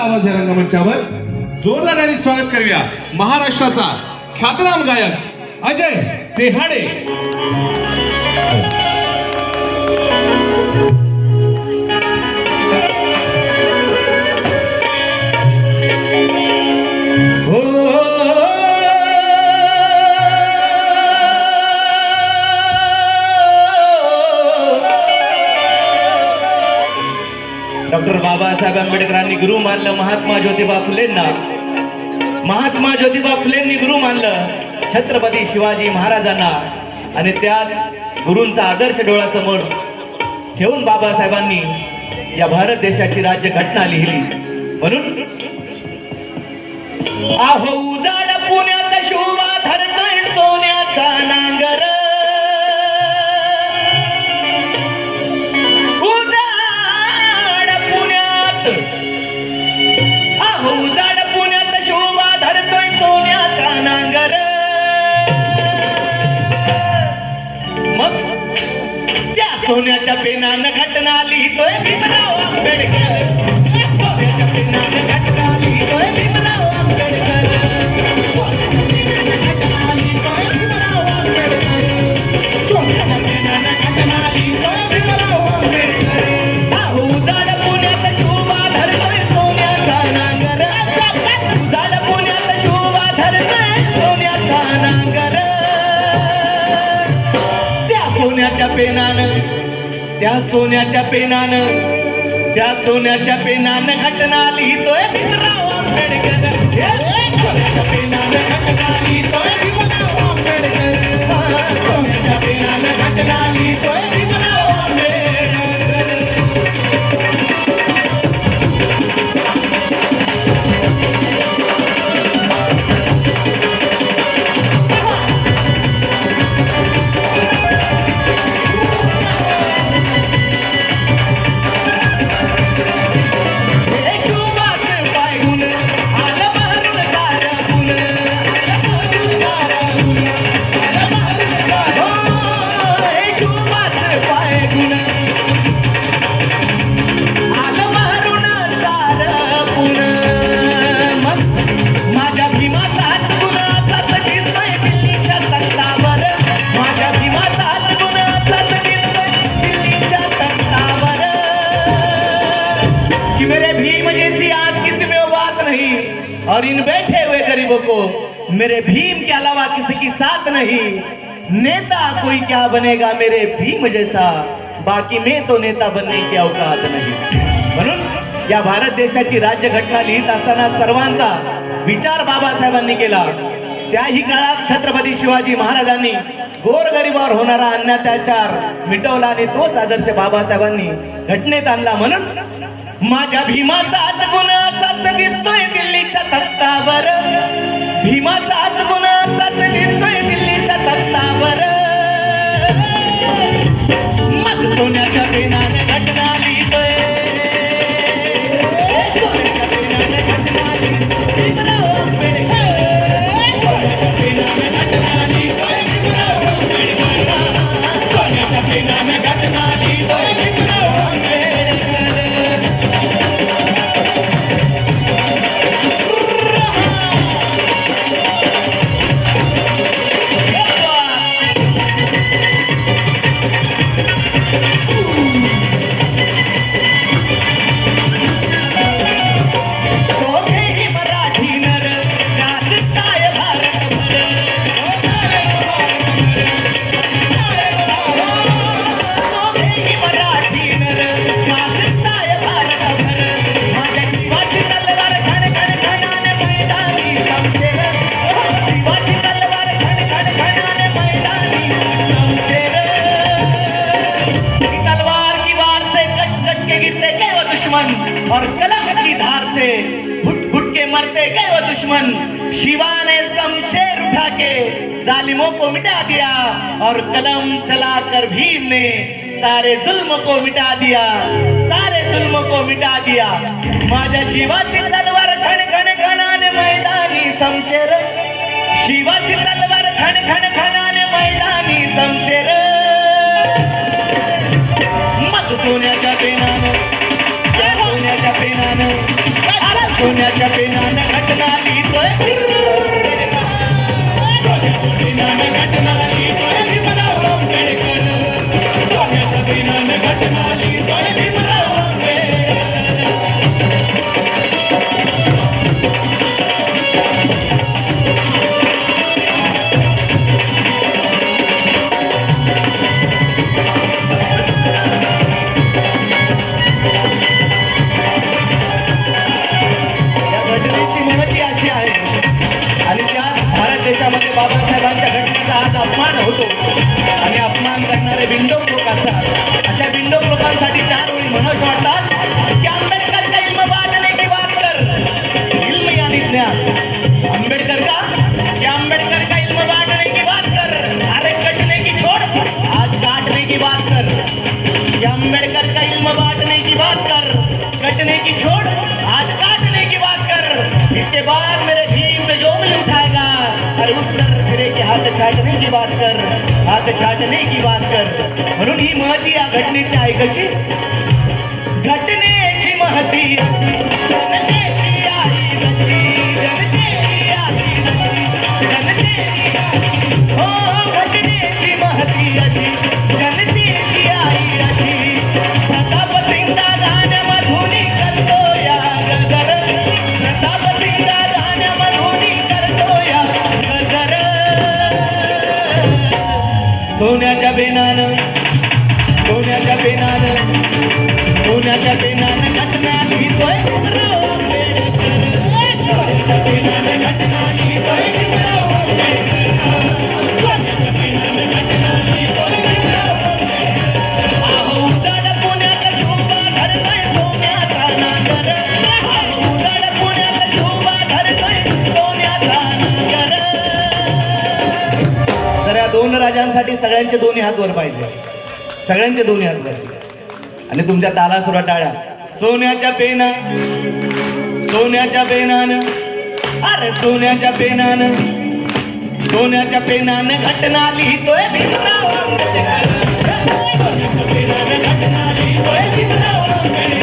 आवाज या रंगमंचावर. जोरदाराने स्वागत करूया महाराष्ट्राचा ख्यातनाम गायक अजय तेहाडे गुरु मानलं महात्मा ज्योतिबा फुलेंना. महात्मा ज्योतिबा फुलेंनी गुरु मानलं छत्रपती शिवाजी महाराजांना. आणि त्याच गुरूंचा आदर्श डोळ्यासमोर ठेवून बाबासाहेबांनी या भारत देशाची राज्य घटना लिहिली. म्हणून आहो उजाड पुण्यात शोभा धरतोय सोन्याचा सोन्याच्या पेनानं घटना लिहितोय भीमराव आंबेडकर. सोन्याच्या घटना लिहितोय भीमराव आंबेडकर अहो उजाड पुण्यात शोभा धरतोय सोन्याचा नांगर. उजाड पुण्यात शोभा धरतोय सोन्याचा नांगर. त्या सोन्याच्या पेनानं त्या सोन्याच्या पेनानं त्या सोन्याच्या पेनानं घटना लिहितोय भीमराव आंबेडकर. सोन्याच्या पेनानं घटना लिहितोय भीमराव आंबेडकर. सोन्याच्या पेनानं घटना लिहितोय मेरे भीम जैसी आज किसी में बात नहीं। और इन बैठे हुए गरीबों को मेरे भीम के अलावा किसी की साथ नहीं। नेता कोई क्या बनेगा मेरे भीम जैसा? बाकी मैं तो नेता बनने की अवकात नाही। म्हणून या भारत देशाची राज्यघटना लिहित असताना सर्वांचा विचार बाबासाहेबांनी केला। त्याही काळात छत्रपती शिवाजी महाराजांनी गोरगरिबावर होणारा अन्याचार मिटवला आणि तोच आदर्श बाबासाहेबांनी घटनेत आणला म्हणून माझ्या भीमाचा गुण असाच दिसतोय दिल्लीच्या तख्तावर. भीमाचा गुण असाच दिसतोय दिल्लीच्या तख्तावर. मग सोन्याच्या पेनाने दुश्मन और कलम की धार से घुट घुट के मरते गए वो दुश्मन। शिवा ने शमशेर उठा के जालिमों को मिटा दिया और कलम चलाकर भीम ने सारे जुल्म को मिटा दिया, सारे जुल्म को मिटा दिया। माझ्या शिवाची तलवार खण खण खणाने मैदानी शमशेर। शिवाची तलवार खण खण खणाने मैदानी बाबासाहेबांच्या घटनेचा आज अपमान होतो. आणि अपमान करणारे विंडो लोक असतात. अशा विंडो लोकांसाठी चार वेळी म्हणत वाटतात. बात कर। कटने की छोड़ आज काटने की बात कर। इसके बाद मेरे भीम में जो मिल उठाएगा और उस सर फिरे के हाथ छाटने की बात कर, हाथ चाटने की बात कर। म्हणून ही महती या घटनेची कची घटने घटनेची महती सोन्याच्या पेनानं घटना लिहितोय? सोन्याच्या पेनानं घटना दोन राजांसाठी सगळ्यांचे दोन्ही हात वर पाहिजे. सगळ्यांचे दोन्ही हात पाहिजे आणि तुमच्या ताला सुरा टाळ्या. सोन्याच्या पेना सोन्याच्या पेनानं अरे सोन्याच्या पेनानं सोन्याच्या पेनानं घटना लिहितोय घटना लिहितोय